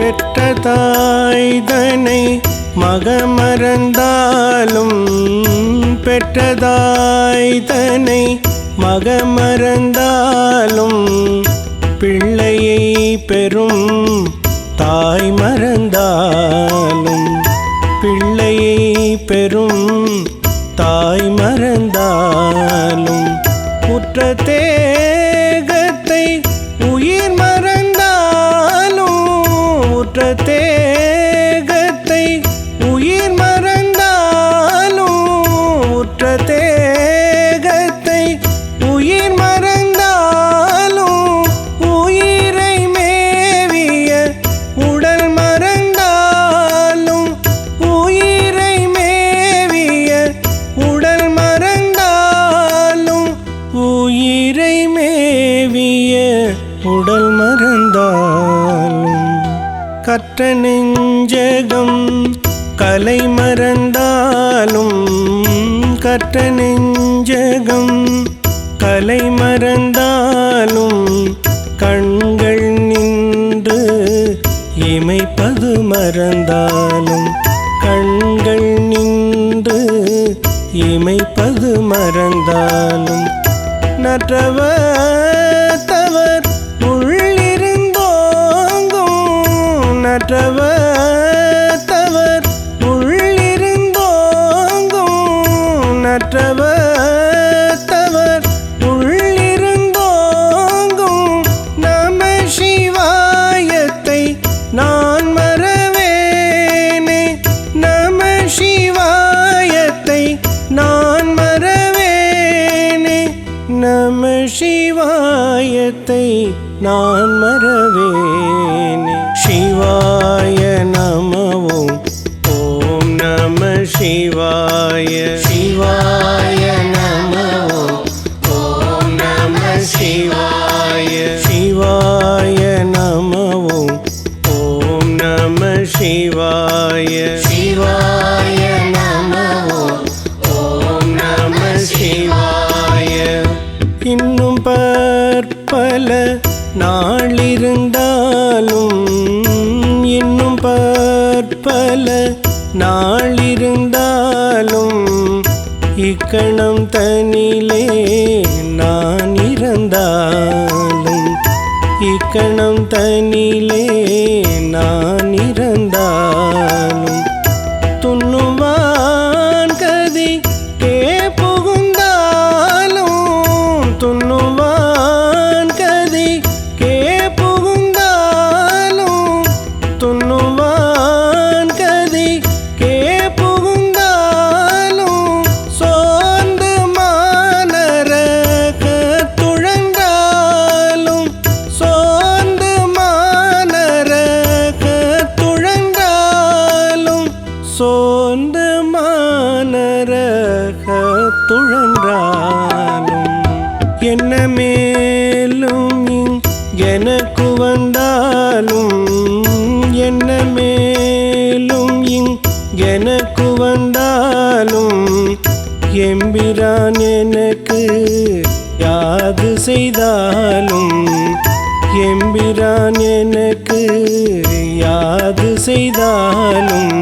பெற்ற தாய்தனை மகமறந்தாலும் பெற்றதாய்தனை மகமறந்தாலும் பிள்ளையை பெறும் தாய் மறந்தாலும் பிள்ளையை பெறும் தாய் மறந்தாலும் குற்றத்தே உடல் மறந்தாலும் கற்ற நெஞ்சகம் கலை மறந்தாலும் கற்ற நெஞ்சகம் கலை மறந்தாலும் கண்கள் நின்று இமைப்பது மறந்தாலும் கண்கள் நின்று இமைப்பது மறந்தாலும் நற்றவர் பயத்தை நான் மறவேனே. சிவாய நம பல நாளிருந்தாலும் இக்கணம் தனிலே நான் இறந்தாலும் இக்கணம் தனிலே நான் துழன்றாலும் என்ன மேலும் எனக்கு வந்தாலும் என்ன மேலும் எனக்கு வந்தாலும் எம்பிரான் எனக்கு யாது செய்தாலும் எம்பிரான் எனக்கு யாது செய்தாலும்